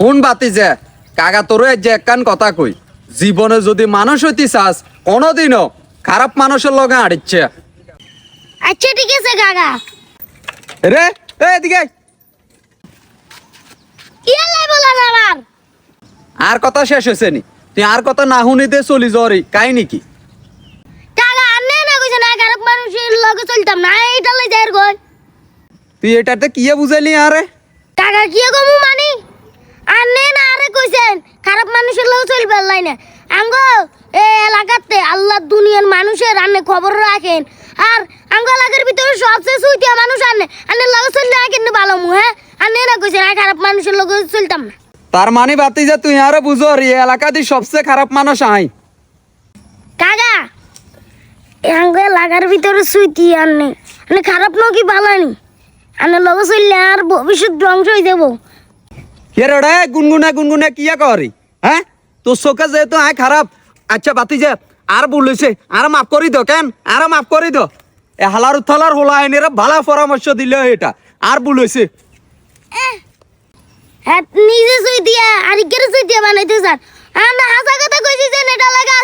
শুন বাতি যে? কাকা তোরে যে একখান কথা কই। জীবনে যদি মানুষ হইতে চাস কোনোদিনও খারাপ মানুষের লগে আড়িচ্ছে। আচ্ছা ঠিক আছে কাকা। রে এদিকে আর কথা শেষ হয়েছে নি। তুই আর কথা না শুনিতে চলি যাওয়ারি কাই নাকি কাকা আনে না কইছে না খারাপ মানুষের লগে চলতাম না এইটা লই যাই গই তুই এটাতে কি বুঝাইলি আরে? কাকা কি গমু মানি? আনে না আরে কইছেন খারাপ মানুষের লগে চলবে লাই না। আঙ্গ এই এলাকাতে আল্লাহ দুনিয়ার মানুষের আনে খবর রাখেন। আর আঙ্গ এলাকার ভিতরে সবচেয়ে সুইতিয়া মানুষ আনে। আনে লগে চললে না কিন্তু ভালো মু হ্যাঁ? আনে না কইছেন আর খারাপ মানুষের লগে চলতাম না। তার মানে বাতি যে তুই আরও বুঝো এই এলাকাতে সবচেয়ে খারাপ মানুষ আই। কাকা আঙ্গ এলাকার ভিতরে সুইতি আনে। আনে খারাপ নাকি ভালো নি আনে লগে চললে আর ভবিষ্যৎ ধ্বংস হয়ে যাব। কে রে গুনগুনে গুনগুনে কিয়া করি হ্যাঁ তোর চোখে যেহেতু আয় খারাপ আচ্ছা বাতি যে আর বলেছে আর মাফ করি দো কেন আর মাফ করি দো এ হালার উথালার হোলা আইনের ভালো পরামর্শ দিলে এটা আর বলেছে নিজে সুই দিয়া আর ইকের সুই দিয়া বানাইতে চান আর হাসা কথা কইছি যে এটা লাগা যান যান